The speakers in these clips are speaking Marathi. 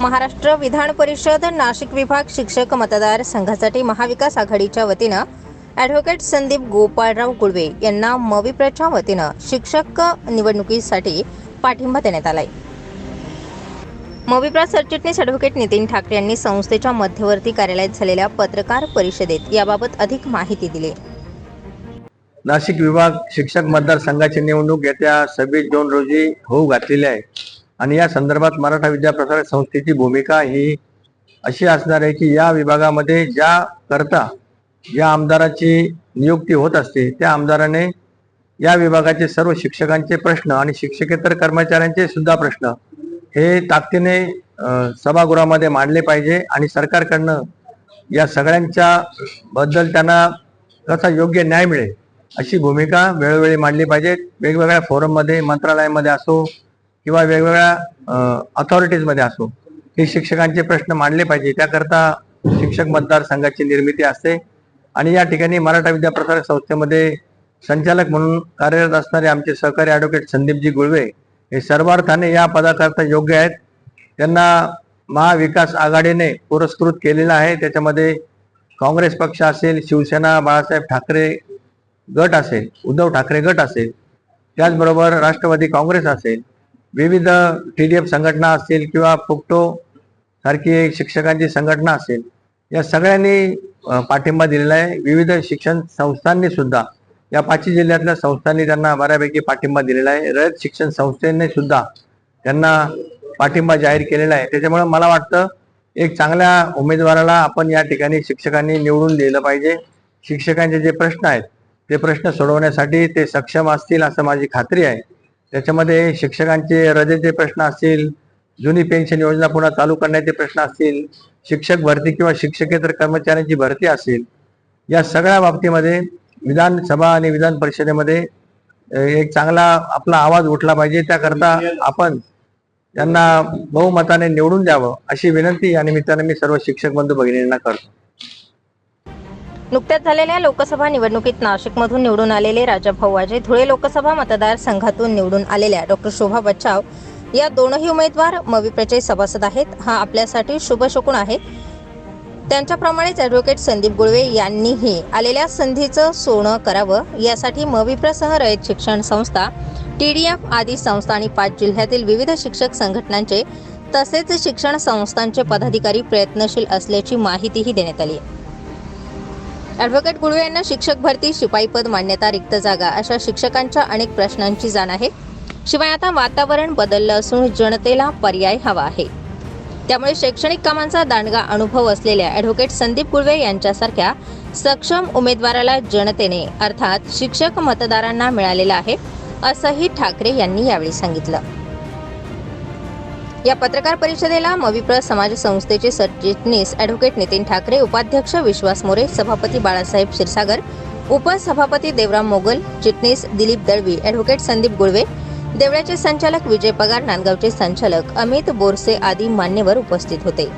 महाराष्ट्र विधान परिषद नाशिक विभाग शिक्षक मतदार संघासाठी महाविकास आघाडीच्या वतीनं ॲडव्होकेट संदीप गोपाळराव गुळवे यांना मविप्रच्या वतीनं शिक्षक निवडणुकीसाठी पाठिंबा देण्यात आलाय. मविप्रा सरचिटणीस ॲडव्होकेट नितीन ठाकरे यांनी संस्थेच्या मध्यवर्ती कार्यालयात झालेल्या पत्रकार परिषदेत याबाबत अधिक माहिती दिली. नाशिक विभाग शिक्षक मतदारसंघाची निवडणूक येत्या सव्वीस जून रोजी होऊ घातलेली आहे. आणि या संदर्भात मराठा विद्याप्रसारक संस्थेची भूमिका ही अशी असणार आहे की या विभागामध्ये ज्या करता ज्या आमदाराची नियुक्ती होत असते त्या आमदाराने या विभागाचे सर्व शिक्षकांचे प्रश्न आणि शिक्षकेतर कर्मचाऱ्यांचे सुद्धा प्रश्न हे ताकदीने सभागृहामध्ये मांडले पाहिजे आणि सरकारकडनं या सगळ्यांच्या बद्दल त्यांना कसा योग्य न्याय मिळेल अशी भूमिका वेळोवेळी मांडली पाहिजे. वेगवेगळ्या फोरममध्ये मंत्रालयामध्ये असो किंवा वेगवेगळ्या अथॉरिटीजमध्ये असो हे शिक्षकांचे प्रश्न मांडले पाहिजे. त्याकरता शिक्षक मतदारसंघाची निर्मिती असते. आणि या ठिकाणी मराठा विद्याप्रसारक संस्थेमध्ये संचालक म्हणून कार्यरत असणारे आमचे सहकारी ॲडव्होकेट संदीपजी गुळवे हे सर्वार्थाने या पदाकरता योग्य आहेत. त्यांना महाविकास आघाडीने पुरस्कृत केलेला आहे. त्याच्यामध्ये काँग्रेस पक्ष असेल शिवसेना बाळासाहेब ठाकरे गट असेल उद्धव ठाकरे गट असेल त्याचबरोबर राष्ट्रवादी काँग्रेस असेल विविध टी डी एफ संघटना असतील किंवा फुकटो सारखी एक शिक्षकांची संघटना असेल या सगळ्यांनी पाठिंबा दिलेला आहे. विविध शिक्षण संस्थांनी सुद्धा या पाचही जिल्ह्यातल्या संस्थांनी त्यांना बऱ्यापैकी पाठिंबा दिलेला आहे. रयत शिक्षण संस्थेने सुद्धा त्यांना पाठिंबा जाहीर केलेला आहे. त्याच्यामुळे मला वाटतं एक चांगल्या उमेदवाराला आपण या ठिकाणी शिक्षकांनी निवडून दिलं पाहिजे. शिक्षकांचे जे प्रश्न आहेत ते प्रश्न सोडवण्यासाठी ते सक्षम असतील असं माझी खात्री आहे. त्याच्यामध्ये शिक्षकांचे रजेचे प्रश्न असतील जुनी पेन्शन योजना पुन्हा चालू करण्याचे प्रश्न असतील शिक्षक भरती किंवा शिक्षकेतर कर्मचाऱ्यांची भरती असेल या सगळ्या बाबतीमध्ये विधानसभा आणि विधान परिषदेमध्ये एक चांगला आपला आवाज उठला पाहिजे. त्याकरता आपण त्यांना बहुमताने निवडून द्यावं अशी विनंती या निमित्ताने मी सर्व शिक्षक बंधू भगिनींना करतो. नुकत्याच झालेल्या लोकसभा निवडणुकीत नाशिकमधून निवडून आलेले राजाभाऊ वाजे धुळे लोकसभा मतदारसंघातून निवडून आलेल्या डॉक्टर शोभा बच्चाव या दोनही उमेदवार मविप्रचे सभासद आहेत. हा आपल्यासाठी शुभ शकुन आहे. त्यांच्याप्रमाणेच ॲडव्होकेट संदीप गुळवे यांनीही आलेल्या संधीचं सोनं करावं यासाठी मविप्रसह रयत शिक्षण संस्था टी डी एफ आदी संस्था आणि पाच जिल्ह्यातील विविध शिक्षक संघटनांचे तसेच शिक्षण संस्थांचे पदाधिकारी प्रयत्नशील असल्याची माहितीही देण्यात आली आहे. ॲडव्होकेट गुळवे यांना शिक्षक भरती शिपाईपद मान्यता रिक्त जागा अशा शिक्षकांच्या अनेक प्रश्नांची जाण आहे. शिवाय आता वातावरण बदललं असून जनतेला पर्याय हवा आहे. त्यामुळे शैक्षणिक कामांचा दांडगा अनुभव असलेल्या ॲडव्होकेट संदीप गुळवे यांच्यासारख्या सक्षम उमेदवाराला जनतेने अर्थात शिक्षक मतदारांना मिळालेला आहे असंही ठाकरे यांनी यावेळी सांगितलं. या पत्रकार परिषदेला मविप्र समाज संस्थेचे सरचिटणीस ॲडव्होकेट नितीन ठाकरे उपाध्यक्ष विश्वास मोरे सभापती बाळासाहेब क्षीरसागर उपसभापती देवराम मोगल चिटणीस दिलीप दळवी ॲडव्होकेट संदीप गुळवे देवळ्याचे संचालक विजय पगार नांदगावचे संचालक अमित बोरसे आदी मान्यवर उपस्थित होते.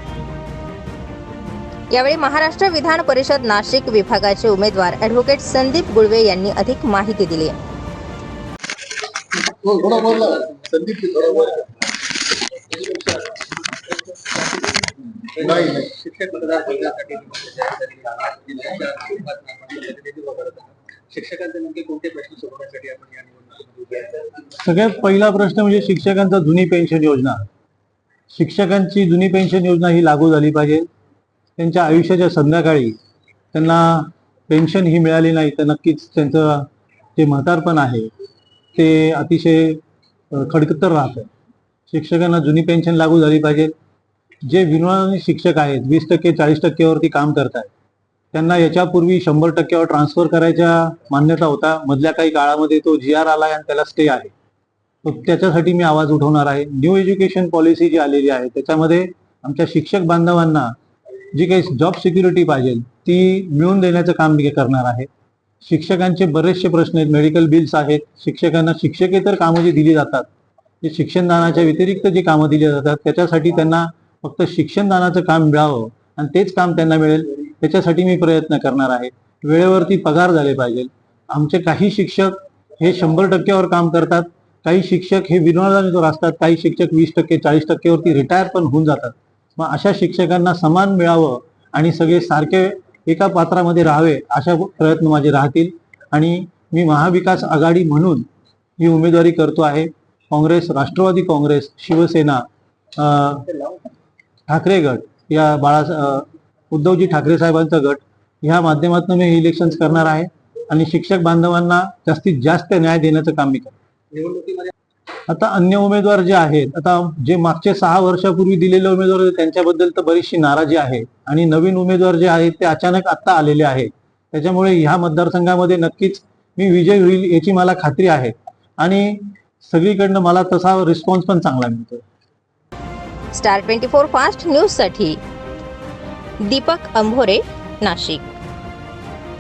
यावेळी महाराष्ट्र विधान परिषद नाशिक विभागाचे उमेदवार ॲडव्होकेट संदीप गुळवे यांनी अधिक माहिती दिली. नाही नाही शिक्षक मतदारसंघासाठी शिक्षकांचे नेमके कोणते प्रश्न सोडवण्यासाठी आपण या निवडणुकीमध्ये सगळ्यात पहिला प्रश्न म्हणजे शिक्षकांचा जुनी पेन्शन योजना. शिक्षकांची जुनी पेन्शन योजना ही लागू झाली पाहिजे. त्यांच्या आयुष्याच्या संध्याकाळी त्यांना पेन्शन ही मिळाली नाही तर नक्कीच त्यांचं जे म्हातारपण आहे ते अतिशय खडकतर राहतं. शिक्षकांना जुनी पेन्शन लागू झाली पाहिजे. जे विनोदी शिक्षक आहेत वीस टक्के चाळीस टक्केवरती काम करत त्यांना याच्यापूर्वी शंभर टक्क्यावर ट्रान्सफर करायच्या मान्यता होता. मधल्या काही काळामध्ये तो जी आर आला आणि त्याला स्टे आहे. तर त्याच्यासाठी मी आवाज उठवणार आहे. न्यू एज्युकेशन पॉलिसी जी आलेली आहे त्याच्यामध्ये आमच्या शिक्षक बांधवांना जी काही जॉब सिक्युरिटी पाहिजे ती मिळवून देण्याचं काम मी करणार आहे. शिक्षकांचे बरेचसे प्रश्न आहेत. मेडिकल बिल्स आहेत. शिक्षकांना शिक्षकेतर कामं जी दिली जातात जे शिक्षणदानाच्या व्यतिरिक्त जी कामं दिली जातात त्याच्यासाठी त्यांना फक्त शिक्षणदानाचं काम मिळावं आणि तेच काम त्यांना मिळेल त्याच्यासाठी मी प्रयत्न करणार आहे. वेळेवरती पगार झाले पाहिजे. आमचे काही शिक्षक हे शंभर टक्क्यावर काम करतात काही शिक्षक हे विनोदाने असतात काही शिक्षक वीस टक्के चाळीस टक्केवरती रिटायर पण होऊन जातात. मग अशा शिक्षकांना समान मिळावं आणि सगळे सारखे एका पात्रामध्ये राहावे अशा प्रयत्न माझे राहतील. आणि मी महाविकास आघाडी म्हणून ही उमेदवारी करतो आहे. काँग्रेस राष्ट्रवादी काँग्रेस शिवसेना ठाकरे गट या बाळा उद्धवजी ठाकरे साहेबांचा गट ह्या माध्यमातून मी इलेक्शन करणार आहे आणि शिक्षक बांधवांना जास्तीत जास्त न्याय देण्याचं काम मी करतो आता अन्य उमेदवार जे आहेत आता जे मागचे सहा वर्षापूर्वी दिलेले उमेदवार होते त्यांच्याबद्दल तर बरीचशी नाराजी आहे. आणि नवीन उमेदवार जे आहेत ते अचानक आत्ता आलेले आहेत. त्याच्यामुळे ह्या मतदारसंघामध्ये नक्कीच मी विजय होईल याची मला खात्री आहे. आणि सगळीकडनं मला तसा रिस्पॉन्स पण चांगला मिळतो स्टार ट्वेंटी फोर फास्ट न्यूजसाठी दीपक अंभोरे नाशिक.